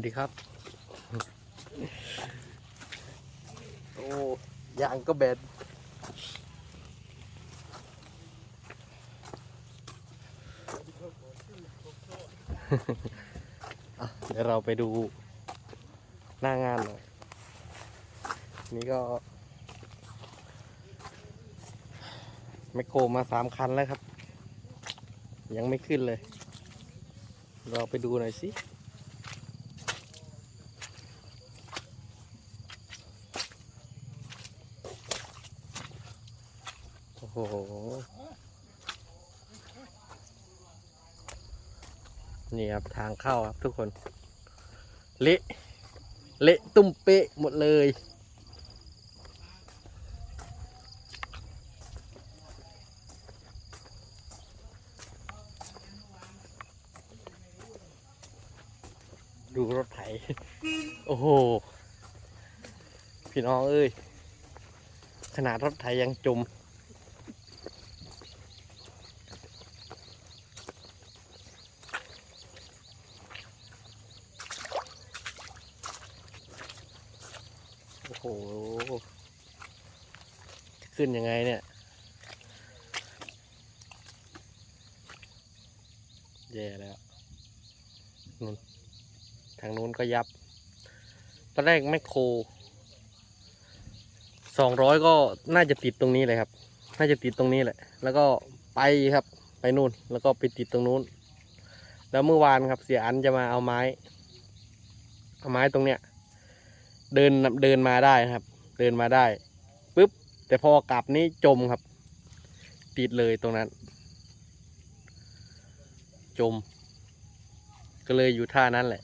วัสดีครับ โอ้ยางก็แบนอะเดี๋ยวเราไปดูหน้างานหน่อย นี่ก็ แมคโครมาสามคันแล้วครับ ยังไม่ขึ้นเลย เราไปดูหน่อยสิ โห นี่ครับทางเข้าครับทุกคน เละเละตุ้มเป๊ะหมดเลยดูรถไถ โอ้โห พี่น้องเอ้ย ขนาดรถไถยังจม โอ้โหขึ้นยังไงเนี่ย แย่แล้วนู่นทางนู้นก็ยับ ตอนแรกแมคโครสองร้อยก็น่าจะติดตรงนี้เลยครับ น่าจะติดตรงนี้แหละ แล้วก็ไปครับ ไปนู่น แล้วก็ไปติดตรงนู้น แล้วเมื่อวานครับเสียอันจะมาเอาไม้ เอาไม้ตรงเนี้ย เดินเดินมาได้นะครับ เดินมาได้ปุ๊บแต่พอกลับนี้จมครับ ติดเลยตรงนั้น จม ก็เลยอยู่ท่านั้นแหละ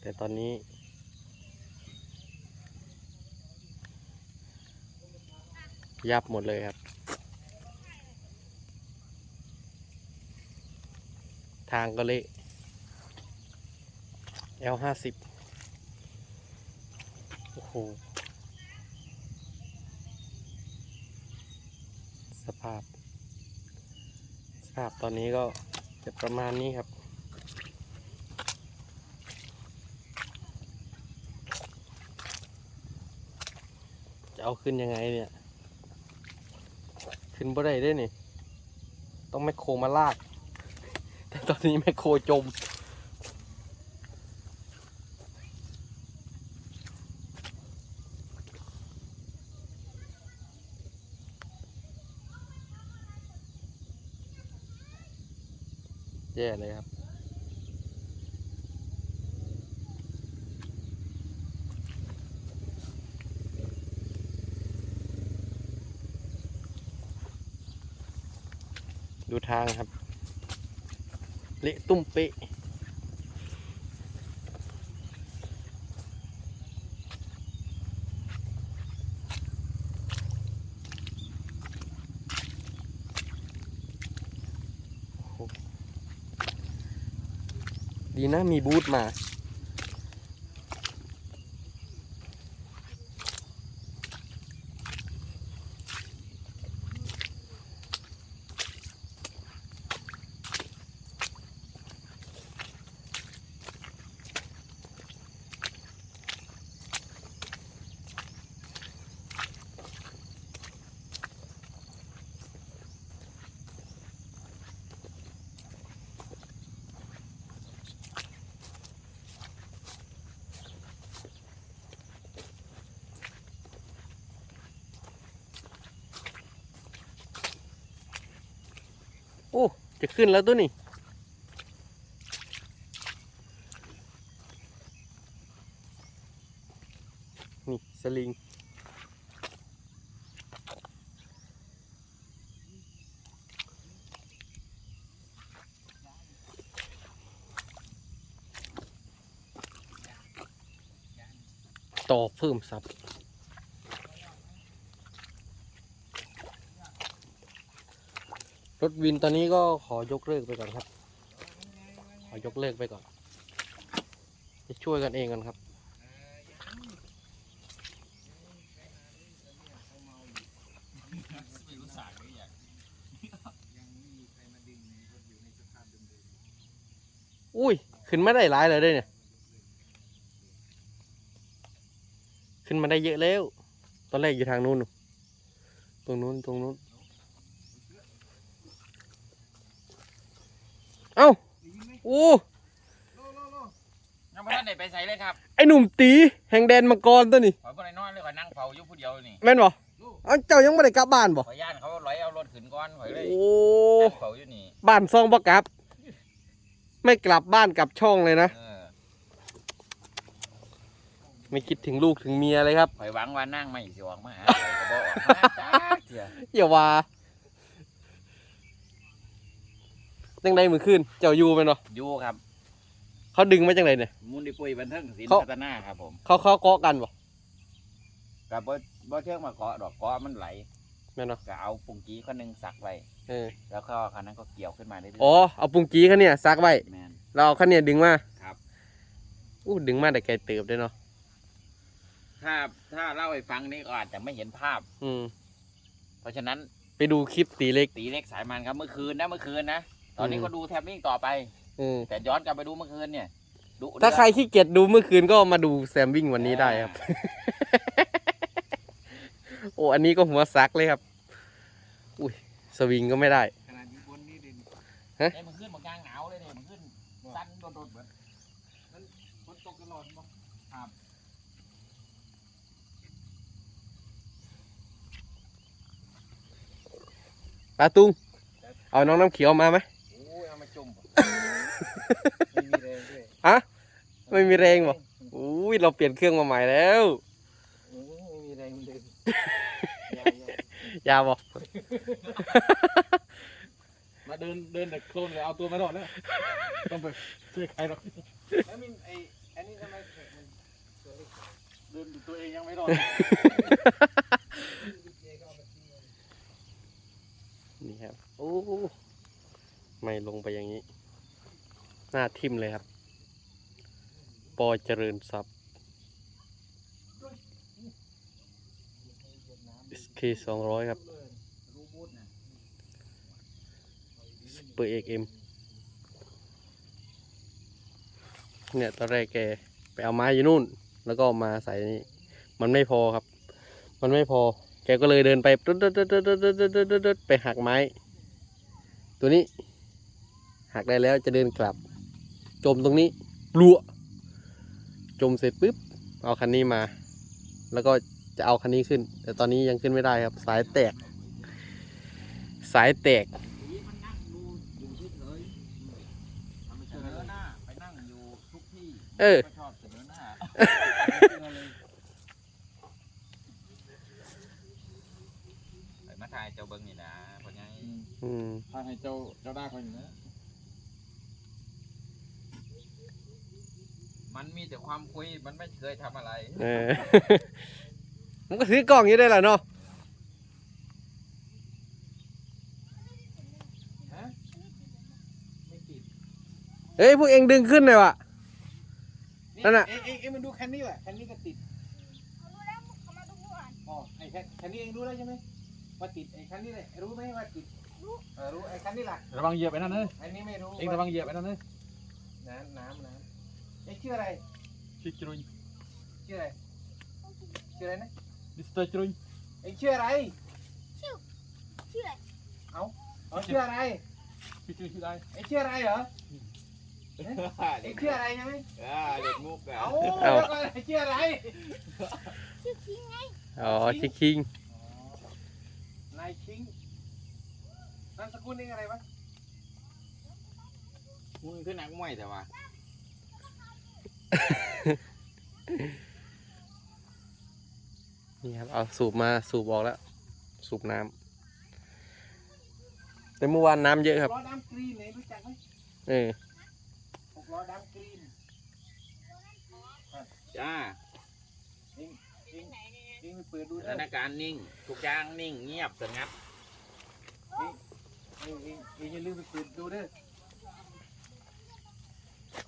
แต่ตอนนี้ ยับหมดเลยครับ ทางก็เละ L ห้าสิบโอ้โห สภาพ สภาพตอนนี้ก็จะประมาณนี้ครับ จะเอาขึ้นยังไงเนี่ย ขึ้นบ่ได้ได้นี่ ต้องแมคโครมาลาก แต่ตอนนี้แมคโครจม แย่เลยครับดูทางครับ เละตุ้มเป๊ะ ดีนะมีบูธมา อ้จะขึ้นแล้วตัวนี่นี่สลิงต่อเพิ่มซับ ถวินตอนนี้ก็ขอยกเลิกไปก่อนครับ ขอยกเลิกไปก่อน จะช่วยกันเองกันครับอุ้ย ขึ้นมาได้หลายเลยด้อเนี่ย ขึ้นมาได้เยอะแล้ว ตอนแรกอยู่ทางนู้น ตรงนู้น ตรงนู้น เอ้าโอ้ยังไม่ทันได้ไปใส่เลยครับไอหนุ่มตีแห่งแดนมังกรตัวนี้ขอยบ่ได้นอนเลยขอยนั่งเฝ้าอยู่ผู้เดียวนี่แม่นบ่เอ้าเจ้ายังไม่ได้กลับบ้านบ่ขอยย่านเขาร้อยเอารถขึ้นก่อนข่อยเลยโอ้นั่งเฝ้าอยู่นี่บ้านซองบ่กลับ ไม่กลับบ้านกลับช่องเลยนะเออไม่คิดถึงลูกถึงเมียเลยครับข่อยหวังว่านั่งไม่สิออกมาหาข่อยก็บ่ออกมาจ้าเถื่ออย่าว่า จังไดมือขึ้นเจ้าอยู่แม่นบ่อยู่ครับเขาดึงมาจังไดเนี่ย มูลนิธิบันเทิงศิลป์เขาพัฒนาครับผมเขาเขาเกาะกันบ่กับบ่บ่เทื่องมาเกาะดอกเกาะมันไหลแม่นบ่ก็เอาปุงกี้คนหนึงสักไว้เออแล้วก็คันนั้นก็เกี่ยวขึ้นมาเรื่อยอ๋อเอาปุงกี้เขาเนี่ยซักไว้ๆแมนเราเอาเขาเนี่ยดึงมาครับ อู้ดึงมาแต่ไกลเติบด้วยเนาะถ้าถ้าเล่าให้ฟังนี่ก็อาจจะไม่เห็นภาพ อืมเพราะฉะนั้นไปดูคลิปตีเล็กตีเล็กสายมันครับเมื่อคืนนะเมื่อคืนนะ ตอนนี้อืมก็ดูแทบไม่ต่อไปอืมแต่ย้อนกลับไปดูเมื่อคืนเนี่ยดูถ้าใครขี้เกียจดูเมื่อคืนก็มาดูแซมวิ่งวันนี้ได้ครับ โอ้อันนี้ก็หัวซักเลยครับ อุ้ยสวิงก็ไม่ได้ ขนาดอยู่บนนี่ดินเอ้ยมันขึ้นมากลางหนาวเลยเนี่ยมันขึ้นสั้นโดดๆเหมือนฝนตกตลอดบ่ปลาตุ้งเอาน้องน้ำเขียวมาไหม โอ้ยเอามาจุ่ม ไม่มีแรงด้วยฮะไม่มีแรงบ่อุ้ยเราเปลี่ยนเครื่องมาใหม่แล้วโอ้ไม่มีแรงเดินยาบอกมาเดินเดินแต่โคลนเลยเอาตัวไม่รอดแล้วต้องไปช่วยใครหรอกแล้วมีไอ้อันนี้ทำไมแขกมันตัวเล็กเดินตัวเองยังไม่รอดนี่ครับโอ้ไม่ลงไปอย่างนี้ หน้าทิมเลยครับ ปอเจริญทรัพย์ SK สองร้อยครับสเปอร์เอ็กเอ็มเนี่ยตอนแรกแกไปเอาไม้อยู่นู่น แล้วก็มาใส่นี่มันไม่พอครับ มันไม่พอ แกก็เลยเดินไปไปหักไม้ ตัวนี้ หักได้แล้วจะเดินกลับ จมตรงนี้ปลัวจมเสร็จปุ๊บเอาคันนี้มา แล้วก็จะเอาคันนี้ขึ้น แต่ตอนนี้ยังขึ้นไม่ได้ครับ สายแตก สายแตกผีมันนั่งดูอยู่เฉยๆมันเสนอหน้าไปนั่งอยู่ทุกที่เออก็ชอบเสนอหน้าไปมาถ่ายเจ้าเบิ้งนี่นะเพราะไงอืมทางให้เจ้าเจ้าได้คนอยู่น มันมีแต่ความคุยมันไม่เคยทำอะไร เออ มันก็ถือกล่องอยู่ได้แหละเนาะฮะ ไม่ติดเฮ้ยพวกเองดึงขึ้นหน่อยวะ นั่นน่ะ เอ็งเอ็งเอ็งมันดูแค่นี้แหละแค่นี้ก็ติดเขารู้แล้วเขามาดูเมื่อวานอ๋อไอ้แค่แค่นี้เองรู้แล้วใช่ไหมว่าติดไอ้คันนี้เลยรู้ไหมว่าติดเออรู้ไอ้คันนี้แหละระวังเหยียบไอ้นั่นเลยอันนี้ไม่รู้เองระวังเหยียบไอ้นั่นเลยน้ำน้ำน้ำ ไอ้ชื่ออะไรชิจรุยชื่ออะไร ชื่ออะไรนะมิสเตอร์จรุยไอ้ชื่ออะไร ชื่ออะไรอ๋อชื่ออะไรชิจรุยชื่อได้ไอ้ชื่ออะไรเหรอไอ้ชื่ออะไรใช่ไหมอ่าเด็กมุกอะเอ้าเอ้าแล้วก็ไอ้ชื่ออะไร ชื่อคิงไงอ๋อชิคคิงนายคิงนามสกุลเองอะไรวะมึงขึ้นนักมวยแต่ว่า นี่ครับ เอาสูบมาสูบออกแล้ว สูบน้ำแต่เมื่อวานน้ำเยอะครับล้อดำกรีนเนี่ยรู้จักไหมเออหกล้อดำกรีนจ้าเองเองเองไปเปิดดูสได้ถานการณ์นิ่ง ทุกอย่างนิ่งเงียบสงัดเองเองเองเองอย่าลืมไปเปิดดูเด้อ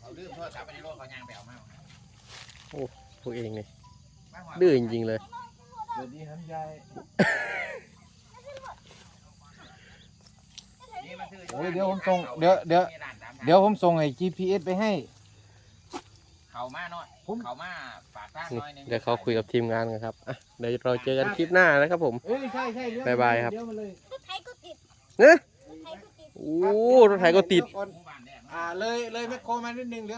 เขาลืมโทรศัพท์ไปในรถเขายางไปเอามาพวกเองนี่มาหัวดื้อจริงๆเลย เดี๋ยวนี้ทำยายนี่มันซื้อโอ้ยเดี๋ยวผมส่งเดี๋ยวเดี๋ยวมีร้านดำทางเดี๋ยวผมส่งไอ้ GPS ไปให้ เขามาหน่อยผม เขามาฝากทางนี่หน่อยหนึงเดี๋ยวเขาคุยกับทีมงานกันครับอะเดี๋ยวเราเจอกันคลิปหน้านะครับผม เอ้ยใช่ใช่เลี้วบ๊ายบายครับ เลี้วมาเลยรถไถก็ติดเนะ รถไถก็ติด โอ้รถไถก็ติดหมู่บ้านแดง อ่าเลยเลยแมคโครมานิดนึงเลี้ยว